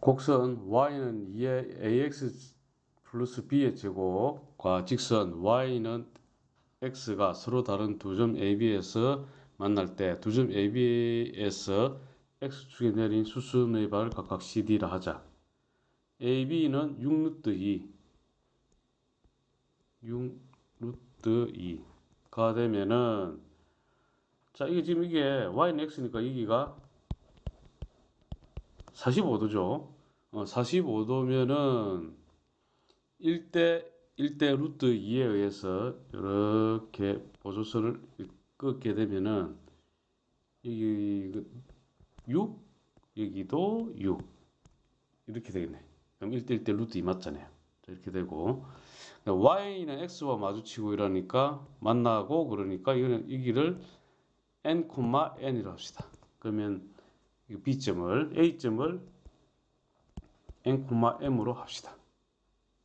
곡선 y는 2의 ax 플러스 b의 제곱과 직선 y는 x가 서로 다른 두 점 AB에서 만날 때 두 점 AB에서 x축에 내린 수순의 발 각각 CD라 하자. AB는 6루트 2 6루트 2가 되면은 자 이게 지금 이게 y는 x니까 여기가 45도죠. 어, 45도면은 1대 1대 루트 2에 의해서 이렇게 보조선을 끄게 되면은 여기 6 여기도 6 이렇게 되겠네. 그럼 1대 1대 루트 2 맞잖아요. 이렇게 되고 y는 x와 마주치고 이러니까 만나고 그러니까 이거는 이 길을 n, n이라고 합시다. 그러면 B점을 A점을 n, m으로 합시다.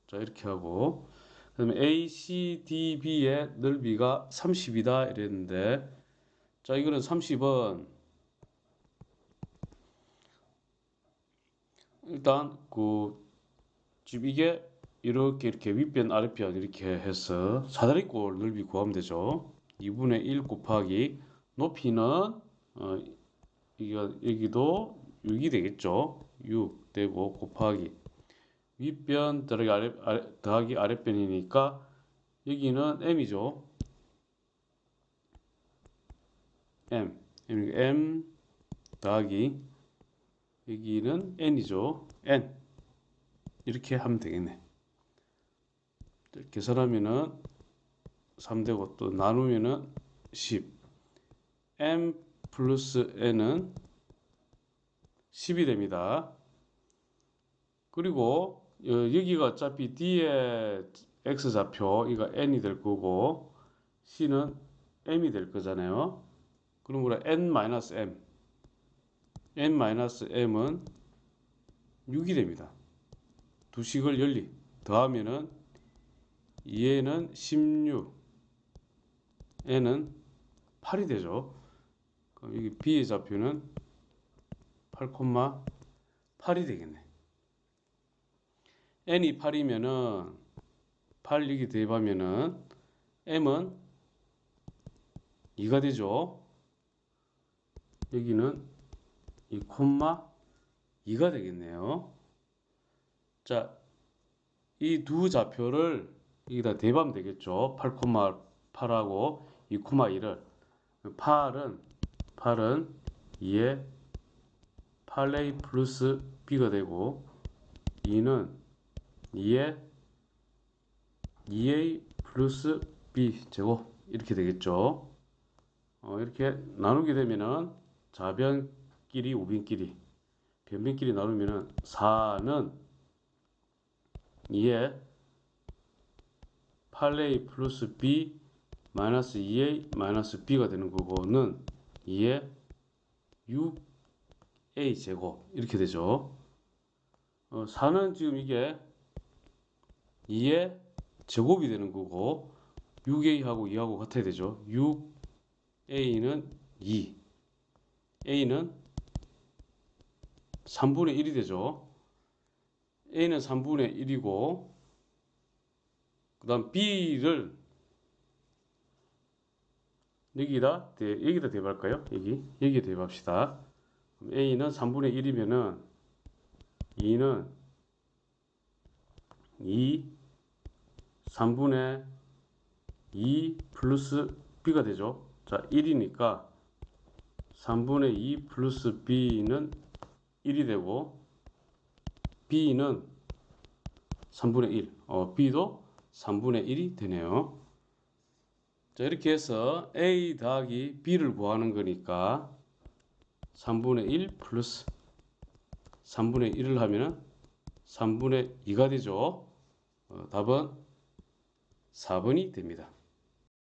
자 이렇게 하고 그다음에 ACDB의 넓이가 30이다 이랬는데 자 이거는 30은 일단 그 지금 이게 이렇게 이렇게 윗변 아랫변 이렇게 해서 사다리꼴 넓이 구하면 되죠. 2분의 1 곱하기 높이는 어, 이거 여기도 6이 되겠죠. 6 되고 곱하기 윗변 더하기 아래, 아래 더하기 아랫변이니까 여기는 m이죠. m m 더하기 여기는 n이죠. n 이렇게 하면 되겠네. 계산하면은 3되고 또 나누면은 10 m 플러스 n은 10이 됩니다. 그리고 어, 여기가 어차피 D의 X좌표 이거 N이 될 거고 C는 M이 될 거잖아요. 그럼 우리 N-M N-M은 6이 됩니다. 두 식을 열리 더하면은 2에는 16 N은 8이 되죠. 그럼 여기 B의 좌표는 8,8이 되겠네. n이 8이면은 8 여기 대입하면은 m은 2가 되죠. 여기는 2 콤마 2가 되겠네요. 자, 이 두 좌표를 여기다 대입하면 되겠죠. 8 콤마 8하고 2 콤마 2를 8은 8은 2에 8a 플러스 b가 되고 2는 2에 2a 플러스 b 제곱 이렇게 되겠죠. 어, 이렇게 나누게 되면은 좌변끼리 우변끼리 변변끼리 나누면은 4는 2에 8a 플러스 b 마이너스 2a 마이너스 b가 되는 거고는 2에 6a 제곱 이렇게 되죠. 어, 4는 지금 이게 2의 제곱이 되는 거고 6a하고 2하고 같아야 되죠. 6a는 2 a는 3분의 1이 되죠. a는 3분의 1이고 그 다음 b를 여기다 대, 여기다 대입할까요? 여기 여기에 대입합시다. a는 3분의 1이면은 2는 2 3분의 2 플러스 b가 되죠. 자, 1이니까 3분의 2 플러스 b는 1이 되고 b는 3분의 1, 어, b도 3분의 1이 되네요. 자, 이렇게 해서 a 더하기 b를 구하는 거니까 3분의 1 플러스 3분의 1을 하면 3분의 2가 되죠. 어, 답은 4번이 됩니다.